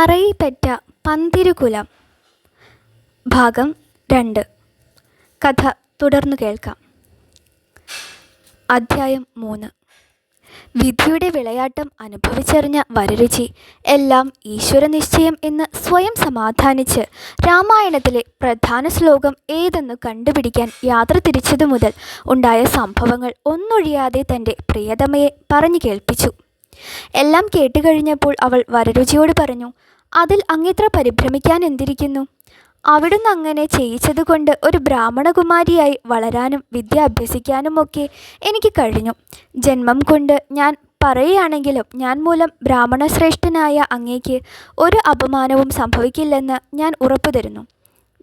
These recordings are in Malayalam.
പറയിപ്പറ്റ പന്തിരുകുലം. ഭാഗം രണ്ട്. കഥ തുടർന്നു കേൾക്കാം. അധ്യായം മൂന്ന്. വിധിയുടെ വിളയാട്ടം അനുഭവിച്ചറിഞ്ഞ വരരുചി എല്ലാം ഈശ്വരനിശ്ചയം എന്ന് സ്വയം സമാധാനിച്ച് രാമായണത്തിലെ പ്രധാന ശ്ലോകം ഏതെന്ന് കണ്ടുപിടിക്കാൻ യാത്ര തിരിച്ചതു മുതൽ ഉണ്ടായ സംഭവങ്ങൾ ഒന്നൊഴിയാതെ തന്റെ പ്രിയതമയെ പറഞ്ഞു കേൾപ്പിച്ചു. എല്ലാം കേട്ടുകഴിഞ്ഞപ്പോൾ അവൾ വരരുചിയോട് പറഞ്ഞു അതിൽ അങ്ങിത്ര പരിഭ്രമിക്കാൻ എന്തിരിക്കുന്നു? അവിടുന്ന് അങ്ങനെ ചെയ്യിച്ചതുകൊണ്ട് ഒരു ബ്രാഹ്മണകുമാരിയായി വളരാനും വിദ്യ അഭ്യസിക്കാനുമൊക്കെ എനിക്ക് കഴിഞ്ഞു. ജന്മം കൊണ്ട് ഞാൻ പറയുകയാണെങ്കിലും ഞാൻ മൂലം ബ്രാഹ്മണശ്രേഷ്ഠനായ അങ്ങേക്ക് ഒരു അപമാനവും സംഭവിക്കില്ലെന്ന് ഞാൻ ഉറപ്പു തരുന്നു.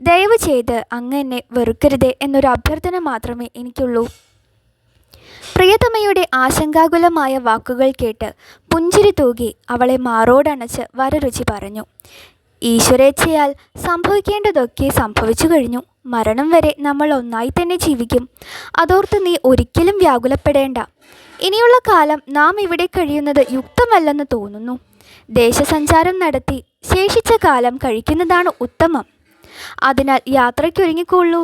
ദയവ് ചെയ്ത് അങ്ങ് എന്നെ വെറുക്കരുതേ എന്നൊരു അഭ്യർത്ഥന മാത്രമേ എനിക്കുള്ളൂ. പ്രിയതമയുടെ ആശങ്കാകുലമായ വാക്കുകൾ കേട്ട് പുഞ്ചിരി തൂകി അവളെ മാറോടണച്ച് വരരുചി പറഞ്ഞു. ഈശ്വരേച്ഛയാൽ സംഭവിക്കേണ്ടതൊക്കെ സംഭവിച്ചു കഴിഞ്ഞു. മരണം വരെ നമ്മൾ ഒന്നായി തന്നെ ജീവിക്കും. അതോർത്ത് നീ ഒരിക്കലും വ്യാകുലപ്പെടേണ്ട. ഇനിയുള്ള കാലം നാം ഇവിടെ കഴിയുന്നത് യുക്തമല്ലെന്ന് തോന്നുന്നു. ദേശസഞ്ചാരം നടത്തി ശേഷിച്ച കാലം കഴിക്കുന്നതാണ് ഉത്തമം. അതിനാൽ യാത്രയ്ക്കൊരുങ്ങിക്കൊള്ളൂ.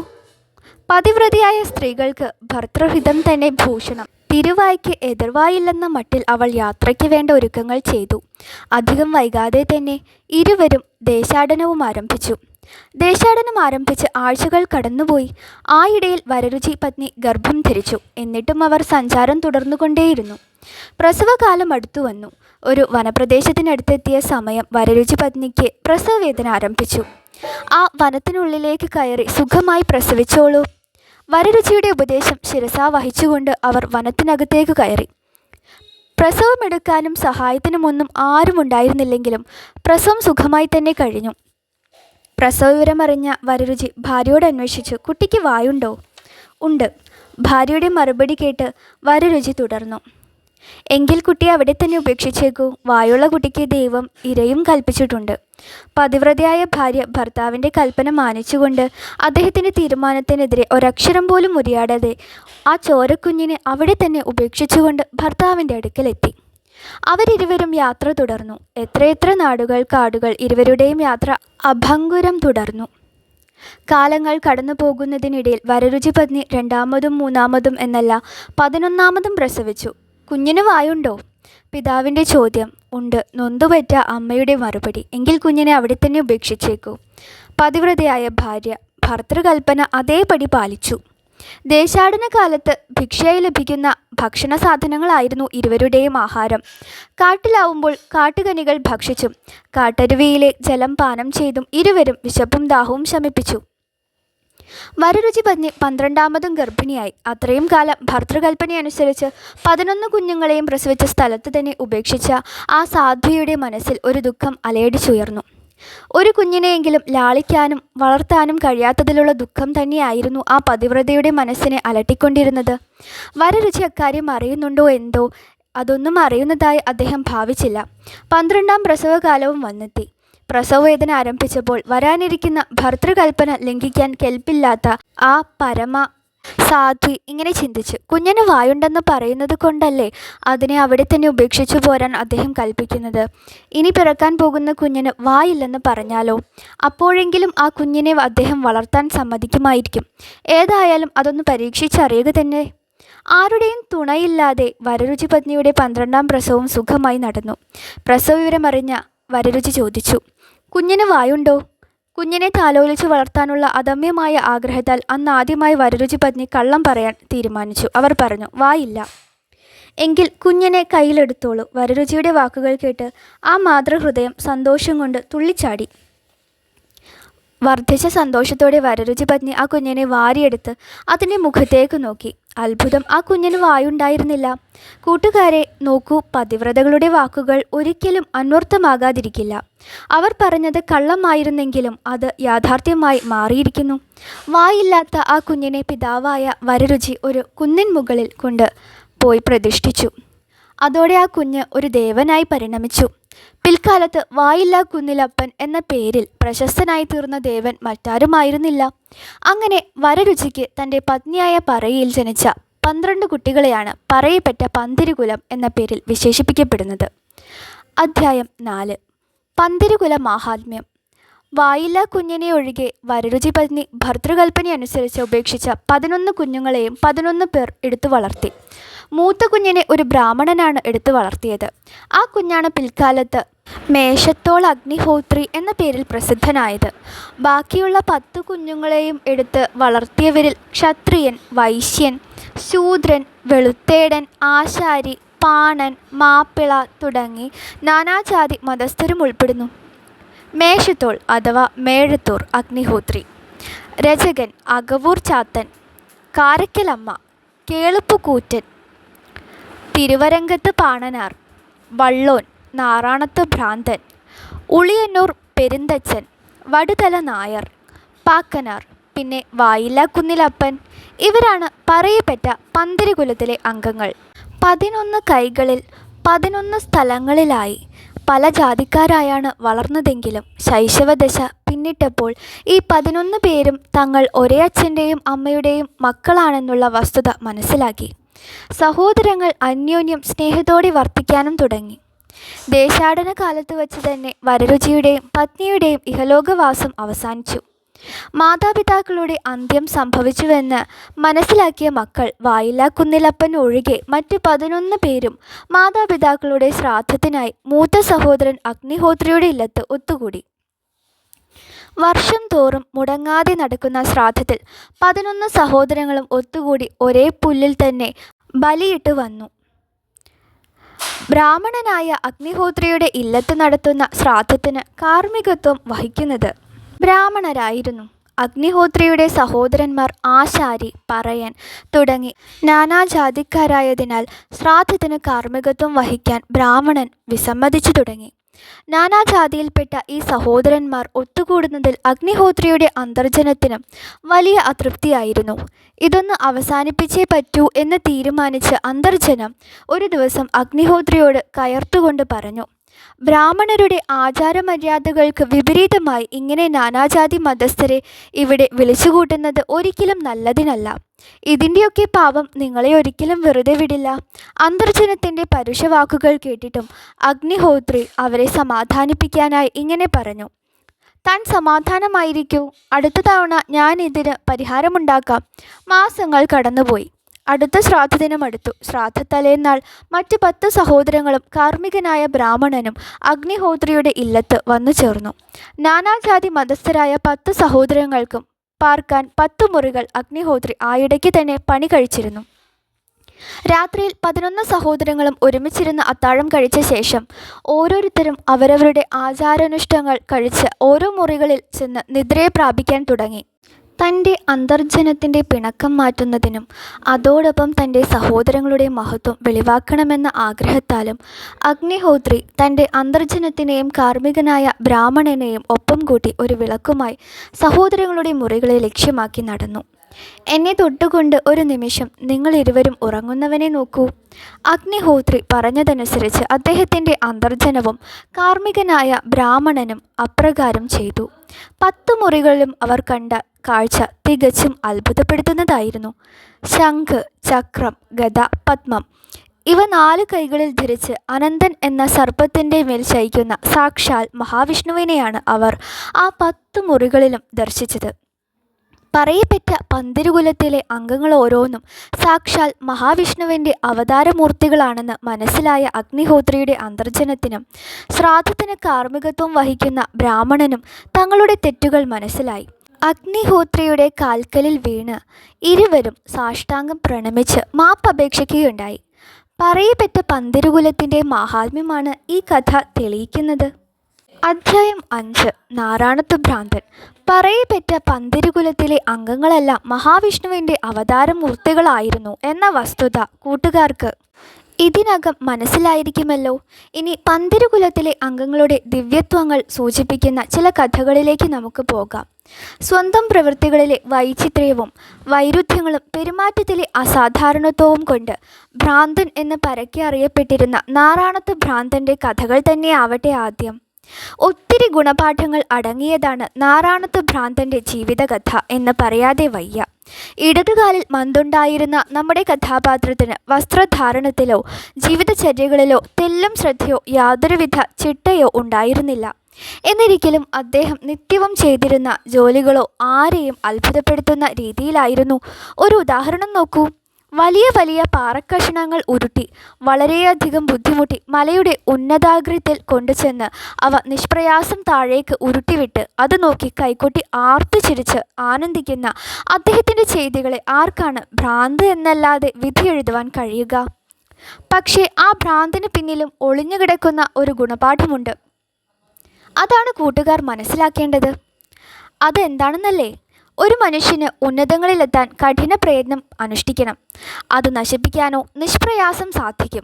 പതിവ്രതയായ സ്ത്രീകൾക്ക് ഭർത്തൃഹിതം തന്നെ ഭൂഷണം. തിരുവായ്ക്ക് എതിർവായില്ലെന്ന മട്ടിൽ അവൾ യാത്രയ്ക്ക് വേണ്ട ഒരുക്കങ്ങൾ ചെയ്തു. അധികം വൈകാതെ തന്നെ ഇരുവരും ദേശാടനവും ആരംഭിച്ചു. ദേശാടനം ആരംഭിച്ച് ആഴ്ചകൾ കടന്നുപോയി. ആ ഇടയിൽ വരരുചി പത്നി ഗർഭം ധരിച്ചു. എന്നിട്ടും അവർ സഞ്ചാരം തുടർന്നുകൊണ്ടേയിരുന്നു. പ്രസവകാലം അടുത്തു വന്നു. ഒരു വനപ്രദേശത്തിനടുത്തെത്തിയ സമയം വരരുചി പത്നിക്ക് പ്രസവവേദന ആരംഭിച്ചു. ആ വനത്തിനുള്ളിലേക്ക് കയറി സുഖമായി പ്രസവിച്ചോളൂ. വരരുചിയുടെ ഉപദേശം ശിരസാ വഹിച്ചുകൊണ്ട് അവർ വനത്തിനകത്തേക്ക് കയറി. പ്രസവമെടുക്കാനും സഹായത്തിനുമൊന്നും ആരും ഉണ്ടായിരുന്നില്ലെങ്കിലും പ്രസവം സുഖമായി തന്നെ കഴിഞ്ഞു. പ്രസവവിവരമറിഞ്ഞ വരരുചി ഭാര്യയോട് അന്വേഷിച്ചു കുട്ടിക്ക് വായുണ്ടോ? ഉണ്ട്. ഭാര്യയുടെ മറുപടി കേട്ട് വരരുചി തുടർന്നു. എങ്കിൽ കുട്ടിയെ അവിടെ തന്നെ ഉപേക്ഷിച്ചേക്കൂ. വായുള്ള കുട്ടിക്ക് ദൈവം ഇരയും കൽപ്പിച്ചിട്ടുണ്ട്. പതിവ്രതയായ ഭാര്യ ഭർത്താവിന്റെ കൽപ്പന മാനിച്ചുകൊണ്ട് അദ്ദേഹത്തിന്റെ തീരുമാനത്തിനെതിരെ ഒരക്ഷരം പോലും ഉരിയാടാതെ ആ ചോരക്കുഞ്ഞിനെ അവിടെ തന്നെ ഉപേക്ഷിച്ചുകൊണ്ട് ഭർത്താവിന്റെ അടുക്കലെത്തി. അവരിരുവരും യാത്ര തുടർന്നു. എത്രയെത്ര നാടുകൾ കാടുകൾ ഇരുവരുടെയും യാത്ര അഭംഗുരം തുടർന്നു. കാലങ്ങൾ കടന്നു പോകുന്നതിനിടയിൽ വരരുചി പത്നി രണ്ടാമതും മൂന്നാമതും എന്നല്ല പതിനൊന്നാമതും പ്രസവിച്ചു. കുഞ്ഞിന് വായുണ്ടോ? പിതാവിന്റെ ചോദ്യം. ഉണ്ട്. നൊന്തുപറ്റ അമ്മയുടെ മറുപടി. എങ്കിൽ കുഞ്ഞിനെ അവിടെ തന്നെ ഉപേക്ഷിച്ചേക്കൂ. പതിവ്രതയായ ഭാര്യ. ഭർത്തൃകൽപ്പന അതേപടി പാലിച്ചു. ദേശാടന കാലത്ത് ഭിക്ഷയായി ലഭിക്കുന്ന ഭക്ഷണ സാധനങ്ങളായിരുന്നു ഇരുവരുടെയും ആഹാരം. കാട്ടിലാവുമ്പോൾ കാട്ടുകനികൾ ഭക്ഷിച്ചും കാട്ടരുവിയിലെ ജലം പാനം ചെയ്തും ഇരുവരും വിശപ്പും ദാഹവും ശമിപ്പിച്ചു. വരരുചി പത്നി പന്ത്രണ്ടാമതും ഗർഭിണിയായി. അത്രയും കാലം ഭർത്തൃകൽപ്പനയനുസരിച്ച് പതിനൊന്ന് കുഞ്ഞുങ്ങളെയും പ്രസവിച്ച സ്ഥലത്ത് തന്നെ ഉപേക്ഷിച്ച ആ സാധ്വിയുടെ മനസ്സിൽ ഒരു ദുഃഖം അലയടിച്ചുയർന്നു. ഒരു കുഞ്ഞിനെയെങ്കിലും ലാളിക്കാനും വളർത്താനും കഴിയാത്തതിലുള്ള ദുഃഖം തന്നെയായിരുന്നു ആ പതിവ്രതയുടെ മനസ്സിനെ അലട്ടിക്കൊണ്ടിരുന്നത്. വരരുചി അക്കാര്യം അറിയുന്നുണ്ടോ എന്തോ അതൊന്നും അറിയുന്നതായി അദ്ദേഹം ഭാവിച്ചില്ല. പന്ത്രണ്ടാം പ്രസവകാലവും വന്നെത്തി. പ്രസവവേദന ആരംഭിച്ചപ്പോൾ വരാനിരിക്കുന്ന ഭർത്തൃകൽപ്പന ലംഘിക്കാൻ കെൽപ്പില്ലാത്ത ആ പരമ സാധ്വി ഇങ്ങനെ ചിന്തിച്ചു. കുഞ്ഞിന് വായുണ്ടെന്ന് പറയുന്നത് കൊണ്ടല്ലേ അതിനെ അവിടെ തന്നെ ഉപേക്ഷിച്ചു പോരാൻ അദ്ദേഹം കൽപ്പിക്കുന്നത്? ഇനി പിറക്കാൻ പോകുന്ന കുഞ്ഞിന് വായില്ലെന്ന് പറഞ്ഞാലോ? അപ്പോഴെങ്കിലും ആ കുഞ്ഞിനെ അദ്ദേഹം വളർത്താൻ സമ്മതിക്കുമായിരിക്കും. ഏതായാലും അതൊന്ന് പരീക്ഷിച്ചറിയുക തന്നെ. ആരുടെയും തുണയില്ലാതെ വരരുചി പത്നിയുടെ പന്ത്രണ്ടാം പ്രസവം സുഖമായി നടന്നു. പ്രസവ വിവരമറിഞ്ഞ വരരുചി ചോദിച്ചു. കുഞ്ഞിന് വായുണ്ടോ? കുഞ്ഞിനെ താലോലിച്ച് വളർത്താനുള്ള അദമ്യമായ ആഗ്രഹത്താൽ അന്ന് ആദ്യമായി വരരുചി പത്നി കള്ളം പറയാൻ തീരുമാനിച്ചു. അവർ പറഞ്ഞു വായില്ല. എങ്കിൽ കുഞ്ഞിനെ കയ്യിലെടുത്തോളൂ. വരരുചിയുടെ വാക്കുകൾ കേട്ട് ആ മാതൃഹൃദയം സന്തോഷം കൊണ്ട് തുള്ളിച്ചാടി. വർദ്ധിച്ച സന്തോഷത്തോടെ വരരുചി പത്നി ആ കുഞ്ഞിനെ വാരിയെടുത്ത് അതിന്റെ മുഖത്തേക്ക് നോക്കി. അത്ഭുതം ആ കുഞ്ഞിന് വായുണ്ടായിരുന്നില്ല. കൂട്ടുകാരെ നോക്കൂ പതിവ്രതകളുടെ വാക്കുകൾ ഒരിക്കലും അന്വർത്ഥമാകാതിരിക്കില്ല. അവർ പറഞ്ഞത് കള്ളമായിരുന്നെങ്കിലും അത് യാഥാർത്ഥ്യമായി മാറിയിരിക്കുന്നു. വായില്ലാത്ത ആ കുഞ്ഞിനെ പിതാവായ വരരുചി ഒരു കുന്നിൻ മുകളിൽ കൊണ്ട് പോയി പ്രതിഷ്ഠിച്ചു. അതോടെ ആ കുഞ്ഞ് ഒരു ദേവനായി പരിണമിച്ചു. പിൽക്കാലത്ത് വായില്ലാ കുന്നിലപ്പൻ എന്ന പേരിൽ പ്രശസ്തനായി തീർന്ന ദേവൻ മറ്റാരുമായിരുന്നില്ല. അങ്ങനെ വരരുചിക്ക് തന്റെ പത്നിയായ പറയിൽ ജനിച്ച പന്ത്രണ്ട് കുട്ടികളെയാണ് പറയപ്പെട്ട പന്തിരുകുലം എന്ന പേരിൽ വിശേഷിപ്പിക്കപ്പെടുന്നത്. അധ്യായം നാല്. പന്തിരുകുല മാഹാത്മ്യം. വായില്ല കുഞ്ഞിനെ ഒഴികെ വരരുചി പത്നി ഭർതൃകൽപ്പനയനുസരിച്ച് ഉപേക്ഷിച്ച പതിനൊന്ന് കുഞ്ഞുങ്ങളെയും പതിനൊന്ന് പേർ എടുത്തു വളർത്തി. മൂത്ത കുഞ്ഞിനെ ഒരു ബ്രാഹ്മണനാണ് എടുത്തു വളർത്തിയത്. ആ കുഞ്ഞാണ് പിൽക്കാലത്ത് മേഷത്തോൾ അഗ്നിഹോത്രി എന്ന പേരിൽ പ്രസിദ്ധനായത്. ബാക്കിയുള്ള പത്തു കുഞ്ഞുങ്ങളെയും എടുത്ത് വളർത്തിയവരിൽ ക്ഷത്രിയൻ വൈശ്യൻ ശൂദ്രൻ വെളുത്തേടൻ ആശാരി പാണൻ മാപ്പിള തുടങ്ങി നാനാജാതി മതസ്ഥരും ഉൾപ്പെടുന്നു. മേഷത്തോൾ അഥവാ മേഴത്തൂർ അഗ്നിഹോത്രി. രചകൻ അകവൂർ ചാത്തൻ കാരക്കലമ്മ കേളുപ്പുകൂറ്റൻ തിരുവരങ്കത്ത് പാണനാർ വള്ളോൻ നാറാണത്ത് ഭ്രാന്തൻ ഉളിയന്നൂർ പെരുന്തച്ചൻ വടുതല നായർ പാക്കനാർ പിന്നെ വായില്ലാക്കുന്നിലപ്പൻ ഇവരാണ് പറയപ്പെട്ട പന്തിരികുലത്തിലെ അംഗങ്ങൾ. പതിനൊന്ന് കൈകളിൽ പതിനൊന്ന് സ്ഥലങ്ങളിലായി പല ജാതിക്കാരായാണ് വളർന്നതെങ്കിലും ശൈശവദശ പിന്നിട്ടപ്പോൾ ഈ പതിനൊന്ന് പേരും തങ്ങൾ ഒരേ അച്ഛന്റെയും അമ്മയുടെയും മക്കളാണെന്നുള്ള വസ്തുത മനസ്സിലാക്കി. സഹോദരങ്ങൾ അന്യോന്യം സ്നേഹത്തോടെ വർത്തിക്കാനും തുടങ്ങി. ദേശാടന കാലത്ത് വച്ച് തന്നെ വരരുചിയുടെയും പത്നിയുടെയും ഇഹലോകവാസം അവസാനിച്ചു. മാതാപിതാക്കളുടെ അന്ത്യം സംഭവിച്ചുവെന്ന് മനസ്സിലാക്കിയ മക്കൾ വായില്ലാക്കുന്നിലപ്പൻ ഒഴികെ മറ്റ് പതിനൊന്ന് പേരും മാതാപിതാക്കളുടെ ശ്രാദ്ധത്തിനായി മൂത്ത സഹോദരൻ അഗ്നിഹോത്രിയുടെ ഇല്ലത്ത് ഒത്തുകൂടി. വർഷം തോറും മുടങ്ങാതെ നടക്കുന്ന ശ്രാദ്ധത്തിൽ പതിനൊന്ന് സഹോദരങ്ങളും ഒത്തുകൂടി ഒരേ പുല്ലിൽ തന്നെ ബലിയിട്ട് വന്നു. ബ്രാഹ്മണനായ അഗ്നിഹോത്രിയുടെ ഇല്ലത്ത് നടത്തുന്ന ശ്രാദ്ധത്തിന് കാർമ്മികത്വം വഹിക്കുന്നത് ബ്രാഹ്മണരായിരുന്നു. അഗ്നിഹോത്രിയുടെ സഹോദരന്മാർ ആശാരി പറയൻ തുടങ്ങി നാനാജാതിക്കാരായതിനാൽ ശ്രാദ്ധത്തിന് കാർമ്മികത്വം വഹിക്കാൻ ബ്രാഹ്മണൻ വിസമ്മതിച്ചു തുടങ്ങി. നാനാജാതിയിൽപ്പെട്ട ഈ സഹോദരന്മാർ ഒത്തുകൂടുന്നതിൽ അഗ്നിഹോത്രിയുടെ അന്തർജനത്തിന് വലിയ അതൃപ്തിയായിരുന്നു. ഇതൊന്ന് അവസാനിപ്പിച്ചേ പറ്റൂ എന്ന് തീരുമാനിച്ച് അന്തർജനം ഒരു ദിവസം അഗ്നിഹോത്രിയോട് കയർത്തുകൊണ്ട് പറഞ്ഞു ബ്രാഹ്മണരുടെ ആചാരമര്യാദകൾക്ക് വിപരീതമായി ഇങ്ങനെ നാനാജാതി മതസ്ഥരെ ഇവിടെ വിളിച്ചുകൂട്ടുന്നത് ഒരിക്കലും നല്ലതിനല്ല. ഇതിന്റെയൊക്കെ പാപം നിങ്ങളെ ഒരിക്കലും വെറുതെ വിടില്ല. അന്തർജനത്തിന്റെ പരുഷവാക്കുകൾ കേട്ടിട്ടും അഗ്നിഹോത്രി അവരെ സമാധാനിപ്പിക്കാനായി ഇങ്ങനെ പറഞ്ഞു. താൻ സമാധാനമായിരിക്കൂ. അടുത്ത തവണ ഞാൻ ഇതിന് പരിഹാരമുണ്ടാക്കാം. മാസങ്ങൾ കടന്നുപോയി. അടുത്ത ശ്രാദ്ധദിനം അടുത്തു ശ്രാദ്ധത്തലേന്നാൾ മറ്റ് പത്ത് സഹോദരങ്ങളും കാർമ്മികനായ ബ്രാഹ്മണനും അഗ്നിഹോത്രിയുടെ ഇല്ലത്ത് വന്നു ചേർന്നു. നാനാജാതി മതസ്ഥരായ പത്ത് സഹോദരങ്ങൾക്കും പാർക്കാൻ പത്തു മുറികൾ അഗ്നിഹോത്രി ആയിടയ്ക്ക് തന്നെ പണി കഴിച്ചിരുന്നു. രാത്രിയിൽ പതിനൊന്ന് സഹോദരങ്ങളും ഒരുമിച്ചിരുന്ന് അത്താഴം കഴിച്ച ശേഷം ഓരോരുത്തരും അവരവരുടെ ആചാരാനുഷ്ഠങ്ങൾ കഴിച്ച് ഓരോ മുറികളിൽ ചെന്ന് നിദ്രയെ പ്രാപിക്കാൻ തുടങ്ങി. തന്റെ അന്തർജനത്തിന്റെ പിണക്കം മാറ്റുന്നതിനും അതോടൊപ്പം തന്റെ സഹോദരങ്ങളുടെ മഹത്വം വെളിവാക്കണമെന്ന ആഗ്രഹത്താലും അഗ്നിഹോത്രി തന്റെ അന്തർജനത്തിനെയും കാർമ്മികനായ ബ്രാഹ്മണനെയും ഒപ്പം കൂട്ടി ഒരു വിളക്കുമായി സഹോദരങ്ങളുടെ മുറികളെ ലക്ഷ്യമാക്കി നടന്നു. എന്നെ തൊട്ടുകൊണ്ട് ഒരു നിമിഷം നിങ്ങൾ ഇരുവരും ഉറങ്ങുന്നവനെ നോക്കൂ. അഗ്നിഹോത്രി പറഞ്ഞതനുസരിച്ച് അദ്ദേഹത്തിന്റെ അന്തർജനവും കാർമ്മികനായ ബ്രാഹ്മണനും അപ്രകാരം ചെയ്തു. പത്ത് മുറികളിലും അവർ കണ്ട കാഴ്ച തികച്ചും അത്ഭുതപ്പെടുത്തുന്നതായിരുന്നു. ശംഖ് ചക്രം ഗദ പത്മം ഇവ നാല് കൈകളിൽ ധരിച്ച് അനന്തൻ എന്ന സർപ്പത്തിന്റെ മേൽ ശയിക്കുന്ന സാക്ഷാൽ മഹാവിഷ്ണുവിനെയാണ് അവർ ആ പത്ത് മുറികളിലും ദർശിച്ചത്. പറയപ്പെട്ട പന്തിരുകുലത്തിലെ അംഗങ്ങൾ ഓരോന്നും സാക്ഷാൽ മഹാവിഷ്ണുവിന്റെ അവതാരമൂർത്തികളാണെന്ന് മനസ്സിലായ അഗ്നിഹോത്രിയുടെ അന്തർജനത്തിനും ശ്രാദ്ധത്തിന് കാർമ്മികത്വം വഹിക്കുന്ന ബ്രാഹ്മണനും തങ്ങളുടെ തെറ്റുകൾ മനസ്സിലായി. അഗ്നിഹോത്രിയുടെ കാൽക്കലിൽ വീണ് ഇരുവരും സാഷ്ടാംഗം പ്രണമിച്ച് മാപ്പപേക്ഷിക്കുകയുണ്ടായി പറയപ്പെട്ട പന്തിരുകുലത്തിന്റെ മാഹാത്മ്യമാണ് ഈ കഥ തെളിയിക്കുന്നത്. അധ്യായം അഞ്ച്. നാരായണത്വ ഭ്രാന്തൻ. പറയപ്പെട്ട പന്തിരുകുലത്തിലെ അംഗങ്ങളെല്ലാം മഹാവിഷ്ണുവിന്റെ അവതാരമൂർത്തികളായിരുന്നു എന്ന വസ്തുത കൂട്ടുകാർക്ക് ഇതിനകം മനസ്സിലായിരിക്കുമല്ലോ. ഇനി പന്തിരുകുലത്തിലെ അംഗങ്ങളുടെ ദിവ്യത്വങ്ങൾ സൂചിപ്പിക്കുന്ന ചില കഥകളിലേക്ക് നമുക്ക് പോകാം. സ്വന്തം പ്രവൃത്തികളിലെ വൈചിത്ര്യവും വൈരുദ്ധ്യങ്ങളും പെരുമാറ്റത്തിലെ അസാധാരണത്വവും കൊണ്ട് ഭ്രാന്തൻ എന്ന് പരക്കെ അറിയപ്പെട്ടിരുന്ന നാറാണത്ത് ഭ്രാന്തന്റെ കഥകൾ തന്നെയാവട്ടെ ആദ്യം. ഒത്തിരി ഗുണപാഠങ്ങൾ അടങ്ങിയതാണ് നാറാണത്ത് ഭ്രാന്തന്റെ ജീവിതകഥ എന്ന് പറയാതെ വയ്യ. ഇടതുകാലിൽ മന്തുണ്ടായിരുന്ന നമ്മുടെ കഥാപാത്രത്തിന് വസ്ത്രധാരണത്തിലോ ജീവിതചര്യകളിലോ തെല്ലും ശ്രദ്ധയോ യാതൊരുവിധ ചിട്ടയോ ഉണ്ടായിരുന്നില്ല. എന്നിരിക്കലും അദ്ദേഹം നിത്യവും ചെയ്തിരുന്ന ജോലികളോ ആരെയും അത്ഭുതപ്പെടുത്തുന്ന രീതിയിലായിരുന്നു. ഒരു ഉദാഹരണം നോക്കൂ. വലിയ വലിയ പാറക്കഷണങ്ങൾ ഉരുട്ടി വളരെയധികം ബുദ്ധിമുട്ടി മലയുടെ ഉന്നതാഗ്രത്തിൽ കൊണ്ടുചെന്ന് അവ നിഷ്പ്രയാസം താഴേക്ക് ഉരുട്ടിവിട്ട് അത് നോക്കി കൈകൊട്ടി ആർത്തു ചിരിച്ച് ആനന്ദിക്കുന്ന അദ്ദേഹത്തിന്റെ ചെയ്തികളെ ആർക്കാണ് ഭ്രാന്ത് എന്നല്ലാതെ വിധി വിധിയെഴുതുവാൻ കഴിയുക? പക്ഷേ ആ ഭ്രാന്തിന് പിന്നിലും ഒളിഞ്ഞുകിടക്കുന്ന ഒരു ഗുണപാഠമുണ്ട്. അതാണ് കൂട്ടുകാർ മനസ്സിലാക്കേണ്ടത്. അതെന്താണെന്നല്ലേ? ഒരു മനുഷ്യന് ഉന്നതങ്ങളിലെത്താൻ കഠിന പ്രയത്നം അനുഷ്ഠിക്കണം. അത് നശിപ്പിക്കാനോ നിഷ്പ്രയാസം സാധിക്കും.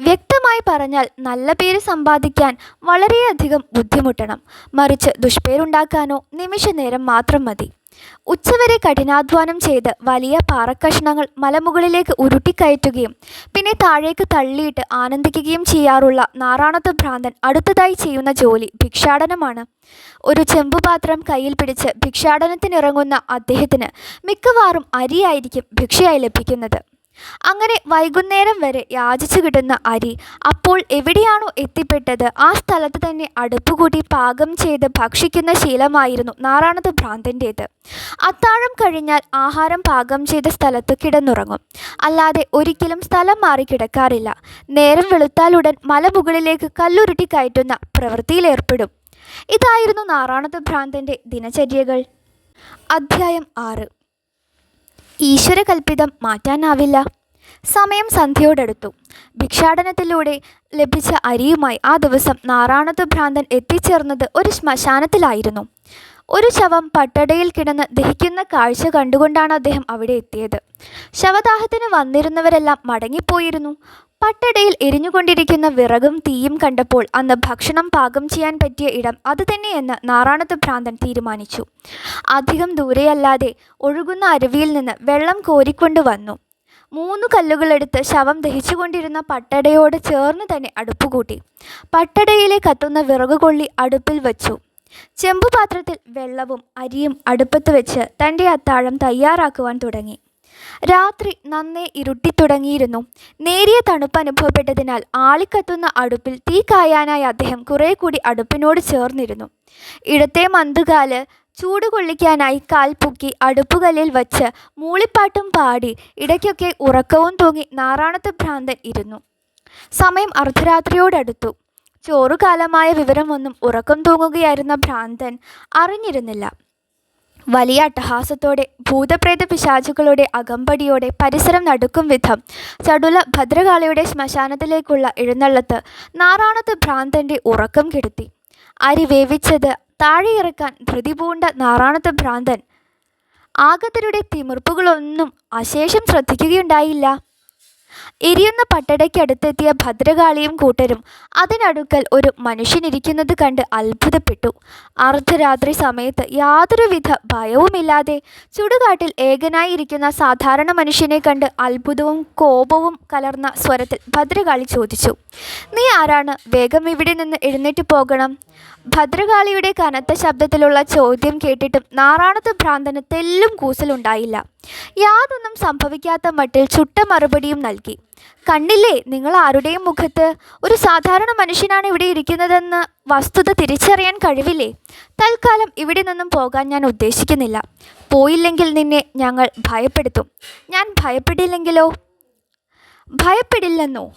വ്യക്തമായി പറഞ്ഞാൽ നല്ല പേര് സമ്പാദിക്കാൻ വളരെയധികം ബുദ്ധിമുട്ടണം. മറിച്ച് ദുഷ്പേരുണ്ടാക്കാനോ നിമിഷനേരം മാത്രം മതി. ഉച്ചവരെ കഠിനാധ്വാനം ചെയ്ത് വലിയ പാറക്കഷണങ്ങൾ മലമുകളിലേക്ക് ഉരുട്ടിക്കയറ്റുകയും പിന്നെ താഴേക്ക് തള്ളിയിട്ട് ആനന്ദിക്കുകയും ചെയ്യാറുള്ള നാറാണത്ത് ഭ്രാന്തൻ അടുത്തതായി ചെയ്യുന്ന ജോലി ഭിക്ഷാടനമാണ്. ഒരു ചെമ്പുപാത്രം കയ്യിൽ പിടിച്ച് ഭിക്ഷാടനത്തിനിറങ്ങുന്ന അദ്ദേഹത്തിന് മിക്കവാറും അരിയായിരിക്കും ഭിക്ഷയായി ലഭിക്കുന്നത്. അങ്ങനെ വൈകുന്നേരം വരെ യാചിച്ചു കിട്ടുന്ന അരി അപ്പോൾ എവിടെയാണോ എത്തിപ്പെട്ടത്? ആ സ്ഥലത്ത് തന്നെ അടുപ്പുകൂടി പാകം ചെയ്ത് ഭക്ഷിക്കുന്ന ശീലമായിരുന്നു നാറാണത്ത് ഭ്രാന്തന്റേത് അത്താഴം കഴിഞ്ഞാൽ ആഹാരം പാകം ചെയ്ത സ്ഥലത്ത് കിടന്നുറങ്ങും. അല്ലാതെ ഒരിക്കലും സ്ഥലം മാറി കിടക്കാറില്ല. നേരം വെളുത്താലുടൻ മലമുകളിലേക്ക് കല്ലുരുട്ടി കയറ്റുന്ന പ്രവൃത്തിയിലേർപ്പെടും ഇതായിരുന്നു നാറാണത്ത് ഭ്രാന്തന്റെ ദിനചര്യകൾ. അധ്യായം ആറ്. ഈശ്വരകൽപ്പിതം മാറ്റാനാവില്ല. സമയം സന്ധ്യയോടടുത്തു. ഭിക്ഷാടനത്തിലൂടെ ലഭിച്ച അരിയുമായി ആ ദിവസം നാറാണത്ത് ഭ്രാന്തൻ എത്തിച്ചേർന്നത് ഒരു ശ്മശാനത്തിലായിരുന്നു. ഒരു ശവം പട്ടടയിൽ കിടന്ന് ദഹിക്കുന്ന കാഴ്ച കണ്ടുകൊണ്ടാണ് അദ്ദേഹം അവിടെ എത്തിയത്. ശവദാഹത്തിന് വന്നിരുന്നവരെല്ലാം മടങ്ങിപ്പോയിരുന്നു. പട്ടടയിൽ എരിഞ്ഞുകൊണ്ടിരിക്കുന്ന വിറകും തീയും കണ്ടപ്പോൾ അന്ന് ഭക്ഷണം പാകം ചെയ്യാൻ പറ്റിയ ഇടം അതുതന്നെയെന്ന് നാറാണത്ത് ഭ്രാന്തൻ തീരുമാനിച്ചു. അധികം ദൂരെയല്ലാതെ ഒഴുകുന്ന അരുവിയിൽ നിന്ന് വെള്ളം കോരിക്കൊണ്ട് വന്നു. മൂന്ന് കല്ലുകളെടുത്ത് ശവം ദഹിച്ചുകൊണ്ടിരുന്ന പട്ടടയോട് ചേർന്ന് തന്നെ അടുപ്പുകൂട്ടി. പട്ടടയിലെ കത്തുന്ന വിറകുകൊള്ളി അടുപ്പിൽ വച്ചു. ചെമ്പുപാത്രത്തിൽ വെള്ളവും അരിയും അടുപ്പത്ത് വെച്ച് തന്റെ അത്താഴം തയ്യാറാക്കുവാൻ തുടങ്ങി. രാത്രി നന്നേ ഇരുട്ടിത്തുടങ്ങിയിരുന്നു നേരിയ തണുപ്പ് അനുഭവപ്പെട്ടതിനാൽ ആളിക്കത്തുന്ന അടുപ്പിൽ തീ കായാനായി അദ്ദേഹം കുറേ കൂടി അടുപ്പിനോട് ചേർന്നിരുന്നു. ഇടത്തെ മന്തുകാൽ ചൂട് കൊള്ളിക്കാനായി കാൽ പൊക്കി അടുപ്പുകല്ലിൽ വച്ച് മൂളിപ്പാട്ടും പാടി ഇടയ്ക്കൊക്കെ ഉറക്കവും തൂങ്ങി നാറാണത്ത് ഭ്രാന്തൻ ഇരുന്നു. സമയം അർദ്ധരാത്രിയോടടുത്തു. ചോറുകാലമായ വിവരമൊന്നും ഉറക്കം തൂങ്ങുകയായിരുന്ന ഭ്രാന്തൻ അറിഞ്ഞിരുന്നില്ല. വലിയ അട്ടഹാസത്തോടെ ഭൂതപ്രേത പിശാചുകളുടെ അകമ്പടിയോടെ പരിസരം നടുക്കും വിധം ചടുല ഭദ്രകാളിയുടെ ശ്മശാനത്തിലേക്കുള്ള എഴുന്നള്ളത്ത് നാറാണത്ത് ഭ്രാന്തന്റെ ഉറക്കം കെടുത്തി. അരി വേവിച്ചത് താഴെയിറക്കാൻ ധൃതി പൂണ്ട നാറാണത്ത് ഭ്രാന്തൻ. ആഗതരുടെ തിമിർപ്പുകളൊന്നും അശേഷം ശ്രദ്ധിക്കുകയുണ്ടായില്ല. എരിയുന്ന പട്ടടയ്ക്കടുത്തെത്തിയ ഭദ്രകാളിയും കൂട്ടരും അതിനടുക്കൽ ഒരു മനുഷ്യനിരിക്കുന്നത് കണ്ട് അത്ഭുതപ്പെട്ടു. അർദ്ധരാത്രി സമയത്ത് യാതൊരുവിധ ഭയവുമില്ലാതെ ചുടുകാട്ടിൽ ഏകനായിരിക്കുന്ന സാധാരണ മനുഷ്യനെ കണ്ട് അത്ഭുതവും കോപവും കലർന്ന സ്വരത്തിൽ ഭദ്രകാളി ചോദിച്ചു നീ ആരാണ്? വേഗം ഇവിടെ നിന്ന് എഴുന്നേറ്റ് പോകണം. ഭദ്രകാളിയുടെ കനത്ത ശബ്ദത്തിലുള്ള ചോദ്യം കേട്ടിട്ടും നാറാണത്ത് ഭ്രാന്തന് തെല്ലും കൂസലുണ്ടായില്ല. യാതൊന്നും സംഭവിക്കാത്ത മട്ടിൽ ചുട്ട മറുപടിയും നൽകി. കണ്ടില്ലേ നിങ്ങൾ ആരുടെയും മുഖത്ത്? ഒരു സാധാരണ മനുഷ്യനാണ് ഇവിടെ ഇരിക്കുന്നതെന്ന് വസ്തുത തിരിച്ചറിയാൻ കഴിവില്ലേ? തൽക്കാലം ഇവിടെ നിന്നും പോകാൻ ഞാൻ ഉദ്ദേശിക്കുന്നില്ല. പോയില്ലെങ്കിൽ നിന്നെ ഞങ്ങൾ ഭയപ്പെടുത്തും. ഞാൻ ഭയപ്പെടില്ലെങ്കിലോ? ഭയപ്പെടില്ലെന്നോ?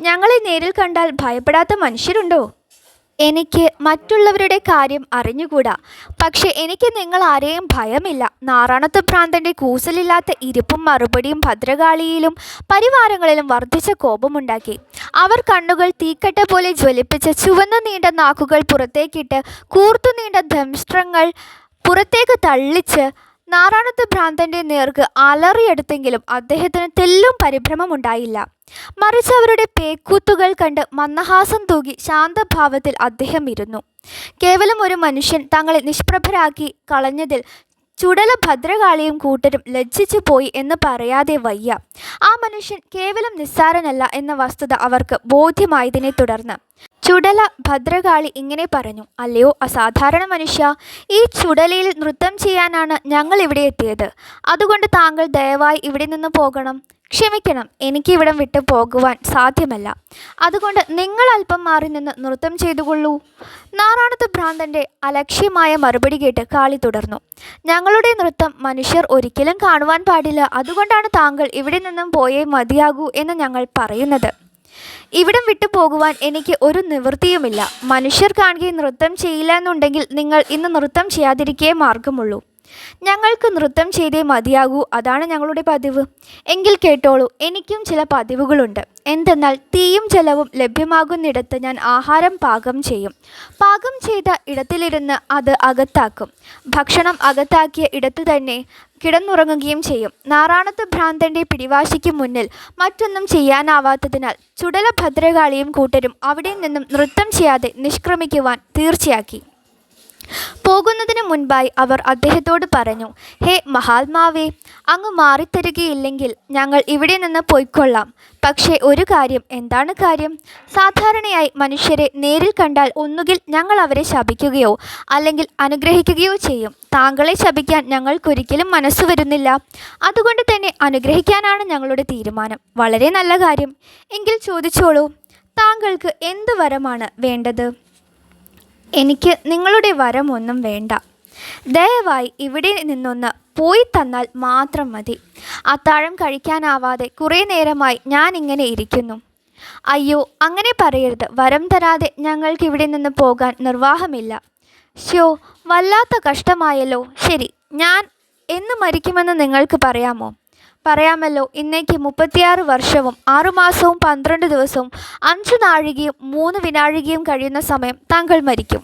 ഞങ്ങളെ നേരിൽ കണ്ടാൽ ഭയപ്പെടാത്ത മനുഷ്യരുണ്ടോ? എനിക്ക് മറ്റുള്ളവരുടെ കാര്യം അറിഞ്ഞുകൂടാ. പക്ഷെ എനിക്ക് നിങ്ങൾ ആരെയും ഭയമില്ല. നാറാണത്ത് ഭ്രാന്തന്റെ കൂസലില്ലാത്ത ഇരിപ്പും മറുപടിയും ഭദ്രകാളിയിലും പരിവാരങ്ങളിലും വർദ്ധിച്ച കോപമുണ്ടാക്കി. അവർ കണ്ണുകൾ തീക്കട്ട പോലെ ജ്വലിപ്പിച്ച് ചുവന്ന നീണ്ട നാക്കുകൾ പുറത്തേക്കിട്ട് കൂർത്തു നീണ്ട ധംഷ്ട്രങ്ങൾ പുറത്തേക്ക് തള്ളിച്ച് നാറാണത്ത് ഭ്രാന്തന്റെ നേർക്ക് അലറിയെടുത്തെങ്കിലും അദ്ദേഹത്തിന് തെല്ലും പരിഭ്രമമുണ്ടായില്ല. മറിച്ച് അവരുടെ പേക്കൂത്തുകൾ കണ്ട് മന്ദഹാസം തൂകി ശാന്തഭാവത്തിൽ അദ്ദേഹം ഇരുന്നു. കേവലം ഒരു മനുഷ്യൻ തങ്ങളെ നിഷ്പ്രഭരാക്കി കളഞ്ഞതിൽ ചുടല ഭദ്രകാളിയും കൂട്ടരും ലജ്ജിച്ചു പോയി എന്ന് പറയാതെ വയ്യ. ആ മനുഷ്യൻ കേവലം നിസ്സാരനല്ല എന്ന വസ്തുത അവർക്ക് ബോധ്യമായതിനെ തുടർന്ന്. ചുടല ഭദ്രകാളി ഇങ്ങനെ പറഞ്ഞു അല്ലയോ അസാധാരണ മനുഷ്യ ഈ ചുടലയിൽ നൃത്തം ചെയ്യാനാണ് ഞങ്ങൾ ഇവിടെ എത്തിയത്. അതുകൊണ്ട് താങ്കൾ ദയവായി ഇവിടെ നിന്ന് പോകണം. ക്ഷമിക്കണം എനിക്കിവിടം വിട്ട് പോകുവാൻ സാധ്യമല്ല. അതുകൊണ്ട് നിങ്ങൾ അല്പം മാറി നിന്ന് നൃത്തം ചെയ്തുകൊള്ളൂ. നാറാണത്ത് ഭ്രാന്തന്റെ അലക്ഷ്യമായ മറുപടി കേട്ട് കാളി തുടർന്നു. ഞങ്ങളുടെ നൃത്തം മനുഷ്യർ ഒരിക്കലും കാണുവാൻ പാടില്ല. അതുകൊണ്ടാണ് താങ്കൾ ഇവിടെ നിന്നും പോയേ മതിയാകൂ എന്ന് ഞങ്ങൾ പറയുന്നത്. ഇവിടം വിട്ടു പോകുവാൻ എനിക്ക് ഒരു നിവൃത്തിയുമില്ല. മനുഷ്യർ കാണുകയും നൃത്തം ചെയ്യില്ല എന്നുണ്ടെങ്കിൽ നിങ്ങൾ ഇന്ന് നൃത്തം ചെയ്യാതിരിക്കേ മാർഗമുള്ളൂ. ഞങ്ങൾക്ക് നൃത്തം ചെയ്തേ മതിയാകൂ. അതാണ് ഞങ്ങളുടെ പതിവ്. എങ്കിൽ കേട്ടോളൂ എനിക്കും ചില പതിവുകളുണ്ട്. എന്തെന്നാൽ തീയും ജലവും ലഭ്യമാകുന്നിടത്ത് ഞാൻ ആഹാരം പാകം ചെയ്യും. പാകം ചെയ്ത ഇടത്തിലിരുന്ന് അത് അകത്താക്കും. ഭക്ഷണം അകത്താക്കിയ ഇടത്തു തന്നെ കിടന്നുറങ്ങുകയും ചെയ്യും. നാറാണത്ത് ഭ്രാന്തന്റെ പിടിവാശിക്ക് മുന്നിൽ മറ്റൊന്നും ചെയ്യാനാവാത്തതിനാൽ ചുടല ഭദ്രകാളിയും കൂട്ടരും അവിടെ നിന്നും നൃത്തം ചെയ്യാതെ നിഷ്ക്രമിക്കുവാൻ തീർച്ചയാക്കി. പോകുന്നതിന് മുൻപായി അവർ അദ്ദേഹത്തോട് പറഞ്ഞു ഹേ മഹാത്മാവേ അങ്ങ് മാറിത്തരികയില്ലെങ്കിൽ ഞങ്ങൾ ഇവിടെ നിന്ന് പോയിക്കൊള്ളാം. പക്ഷേ ഒരു കാര്യം എന്താണ് കാര്യം? സാധാരണയായി മനുഷ്യരെ നേരിൽ കണ്ടാൽ ഒന്നുകിൽ ഞങ്ങൾ അവരെ ശപിക്കുകയോ അല്ലെങ്കിൽ അനുഗ്രഹിക്കുകയോ ചെയ്യും. താങ്കളെ ശപിക്കാൻ ഞങ്ങൾക്കൊരിക്കലും മനസ്സ് വരുന്നില്ല. അതുകൊണ്ട് തന്നെ അനുഗ്രഹിക്കാനാണ് ഞങ്ങളുടെ തീരുമാനം. വളരെ നല്ല കാര്യം. എങ്കിൽ ചോദിച്ചോളൂ താങ്കൾക്ക് എന്ത് വരമാണ് വേണ്ടത്? എനിക്ക് നിങ്ങളുടെ വരമൊന്നും വേണ്ട. ദയവായി ഇവിടെ നിന്നൊന്ന് പോയി തന്നാൽ മാത്രം മതി. അത്താഴം കഴിക്കാനാവാതെ കുറേ നേരമായി ഞാൻ ഇങ്ങനെ ഇരിക്കുന്നു. അയ്യോ അങ്ങനെ പറയരുത്. വരം തരാതെ ഞങ്ങൾക്ക് ഇവിടെ നിന്ന് പോകാൻ നിർവാഹമില്ല. ഷ്യോ വല്ലാത്ത കഷ്ടമായല്ലോ. ശരി ഞാൻ എന്ന് മരിക്കുമെന്ന് നിങ്ങൾക്ക് പറയാമോ? പറയാമല്ലോ. ഇന്നേക്ക് മുപ്പത്തിയാറ് വർഷവും ആറുമാസവും പന്ത്രണ്ട് ദിവസവും അഞ്ച് നാഴികയും മൂന്ന് വിനാഴികയും കഴിയുന്ന സമയം താങ്കൾ മരിക്കും.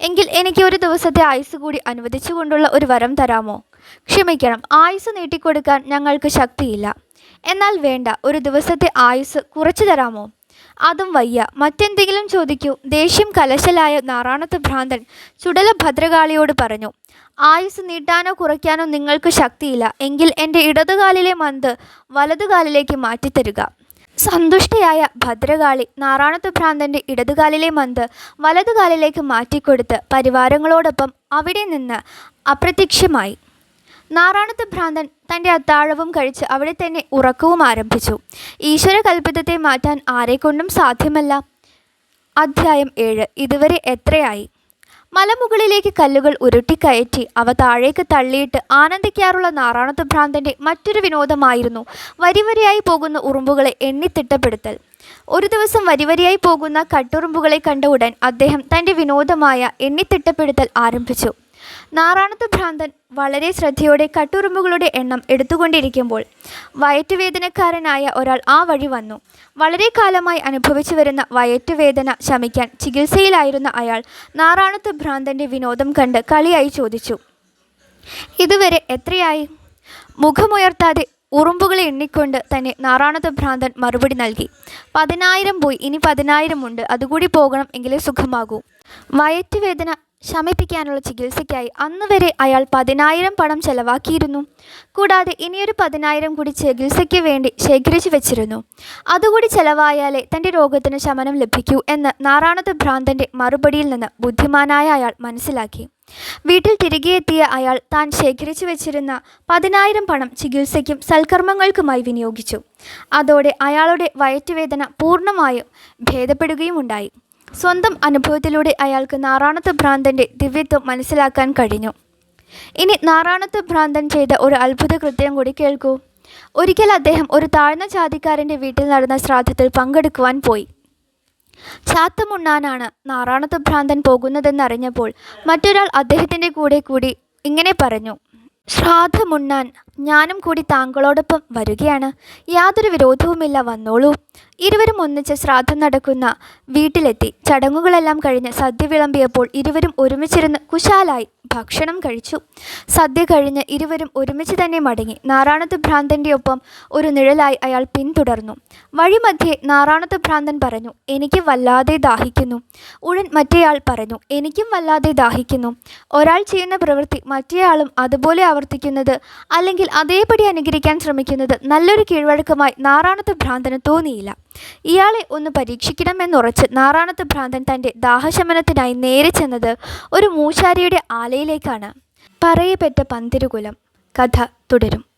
എങ്കിൽ എനിക്ക് ഒരു ദിവസത്തെ ആയുസ് കൂടി അനുവദിച്ചുകൊണ്ടുള്ള ഒരു വരം തരാമോ? ക്ഷമിക്കണം ആയുസ് നീട്ടിക്കൊടുക്കാൻ ഞങ്ങൾക്ക് ശക്തിയില്ല. എന്നാൽ വേണ്ട ഒരു ദിവസത്തെ ആയുസ് കുറച്ചു തരാമോ? അതും വയ്യ. മറ്റെന്തെങ്കിലും ചോദിക്കൂ. ദേഷ്യം കലശലായ നാറാണത്ത് ഭ്രാന്തൻ ചുടല ഭദ്രകാളിയോട് പറഞ്ഞു ആയുസ് നീട്ടാനോ കുറയ്ക്കാനോ നിങ്ങൾക്ക് ശക്തിയില്ല. എങ്കിൽ എന്റെ ഇടതുകാലിലെ മന്ത് വലതുകാലിലേക്ക് മാറ്റിത്തരുക. സന്തുഷ്ടയായ ഭദ്രകാളി നാറാണത്ത് ഭ്രാന്തന്റെ ഇടതുകാലിലെ മന്ത് വലതുകാലിലേക്ക് മാറ്റിക്കൊടുത്ത് പരിവാരങ്ങളോടൊപ്പം അവിടെ നിന്ന് അപ്രത്യക്ഷമായി. നാറാണത്ത് ഭ്രാന്തൻ തന്റെ അത്താഴവും കഴിച്ച് അവിടെ തന്നെ ഉറക്കവും ആരംഭിച്ചു. ഈശ്വര കൽപ്പിതത്തെ മാറ്റാൻ ആരെക്കൊണ്ടും സാധ്യമല്ല. അധ്യായം ഏഴ്. ഇതുവരെ എത്രയായി? മലമുകളിലേക്ക് കല്ലുകൾ ഉരുട്ടിക്കയറ്റി അവ താഴേക്ക് തള്ളിയിട്ട് ആനന്ദിക്കാറുള്ള നാറാണത്ത് ഭ്രാന്തന്റെ മറ്റൊരു വിനോദമായിരുന്നു വരിവരിയായി പോകുന്ന ഉറുമ്പുകളെ എണ്ണിത്തിട്ടപ്പെടുത്തൽ ഒരു ദിവസം വരിവരിയായി പോകുന്ന കട്ടുറുമ്പുകളെ കണ്ട ഉടൻ അദ്ദേഹം തന്റെ വിനോദമായ എണ്ണിത്തിട്ടപ്പെടുത്തൽ ആരംഭിച്ചു. നാറാണത്ത് ഭ്രാന്തൻ വളരെ ശ്രദ്ധയോടെ കട്ടുറുമ്പുകളുടെ എണ്ണം എടുത്തുകൊണ്ടിരിക്കുമ്പോൾ വയറ്റുവേദനക്കാരനായ ഒരാൾ ആ വഴി വന്നു. വളരെ കാലമായി അനുഭവിച്ചു വരുന്ന വയറ്റുവേദന ശമിക്കാൻ ചികിത്സയിലായിരുന്ന അയാൾ നാറാണത്ത് ഭ്രാന്തന്റെ വിനോദം കണ്ട് കളിയായി ചോദിച്ചു ഇതുവരെ എത്രയായി മുഖമുയർത്താതെ ഉറുമ്പുകളെ എണ്ണിക്കൊണ്ട് തന്നെ നാറാണത്ത് ഭ്രാന്തൻ മറുപടി നൽകി പതിനായിരം പോയി ഇനി പതിനായിരം ഉണ്ട് അതുകൂടി പോകണം എങ്കിലേ സുഖമാകൂ. വയറ്റുവേദന ശമിപ്പിക്കാനുള്ള ചികിത്സയ്ക്കായി അന്ന് വരെ അയാൾ പതിനായിരം പണം ചെലവാക്കിയിരുന്നു. കൂടാതെ ഇനിയൊരു പതിനായിരം കൂടി ചികിത്സയ്ക്ക് വേണ്ടി ശേഖരിച്ചു വെച്ചിരുന്നു. അതുകൂടി ചെലവായാലേ തന്റെ രോഗത്തിന് ശമനം ലഭിക്കൂ എന്ന് നാറാണത്ത് ഭ്രാന്തന്റെ മറുപടിയിൽ നിന്ന് ബുദ്ധിമാനായ അയാൾ മനസ്സിലാക്കി. വീട്ടിൽ തിരികെ എത്തിയ അയാൾ താൻ ശേഖരിച്ചു വെച്ചിരുന്ന പതിനായിരം പണം ചികിത്സയ്ക്കും സൽക്കർമ്മങ്ങൾക്കുമായി വിനിയോഗിച്ചു. അതോടെ അയാളുടെ വയറ്റുവേദന പൂർണമായും ഭേദപ്പെടുകയുമുണ്ടായി. സ്വന്തം അനുഭവത്തിലൂടെ അയാൾക്ക് നാറാണത്ത് ഭ്രാന്തന്റെ ദിവ്യത്വം മനസ്സിലാക്കാൻ കഴിഞ്ഞു. ഇനി നാറാണത്ത് ഭ്രാന്തൻ ചെയ്ത ഒരു അത്ഭുത കൃത്യം കൂടി കേൾക്കൂ. ഒരിക്കൽ അദ്ദേഹം ഒരു താഴ്ന്ന ജാതിക്കാരന്റെ വീട്ടിൽ നടന്ന ശ്രാദ്ധത്തിൽ പങ്കെടുക്കുവാൻ പോയി. ചാത്തമുണ്ണാനാണ് നാറാണത്ത് ഭ്രാന്തൻ പോകുന്നതെന്നറിഞ്ഞപ്പോൾ മറ്റൊരാൾ അദ്ദേഹത്തിന്റെ കൂടെ കൂടി ഇങ്ങനെ പറഞ്ഞു. ശ്രാദ്ധമുണ്ണാൻ ഞാനും കൂടി താങ്കളോടൊപ്പം വരികയാണ്. യാതൊരു വിരോധവുമില്ല വന്നോളൂ. ഇരുവരും ഒന്നിച്ച് ശ്രാദ്ധം നടക്കുന്ന വീട്ടിലെത്തി. ചടങ്ങുകളെല്ലാം കഴിഞ്ഞ് സദ്യ വിളമ്പിയപ്പോൾ ഇരുവരും ഒരുമിച്ചിരുന്ന് കുശാലായി. ഭക്ഷണം കഴിച്ചു. സദ്യ കഴിഞ്ഞ് ഇരുവരും ഒരുമിച്ച് തന്നെ മടങ്ങി. നാറാണത്ത് ഭ്രാന്തന്റെ ഒപ്പം ഒരു നിഴലായി അയാൾ പിന്തുടർന്നു. വഴിമധ്യേ നാറാണത്ത് ഭ്രാന്തൻ പറഞ്ഞു എനിക്ക് വല്ലാതെ ദാഹിക്കുന്നു. ഉടൻ മറ്റേയാൾ പറഞ്ഞു എനിക്കും വല്ലാതെ ദാഹിക്കുന്നു. ഒരാൾ ചെയ്യുന്ന പ്രവൃത്തി മറ്റേയാളും അതുപോലെ ആവർത്തിക്കുന്നത് അല്ലെങ്കിൽ അതേപടി അനുകരിക്കാൻ ശ്രമിക്കുന്നത് നല്ലൊരു കീഴ്വഴക്കമായി നാറാണത്ത് ഭ്രാന്തന് തോന്നിയില്ല. ഇയാളെ ഒന്ന് പരീക്ഷിക്കണമെന്നുറച്ച് നാറാണത്ത് ഭ്രാന്തൻ തന്റെ ദാഹശമനത്തിനായി നേരെ ചെന്നത് ഒരു മൂശാരിയുടെ ആലയിലേക്കാണ്. പറയപ്പെട്ട പന്തിരുകുലം. കഥ തുടരും.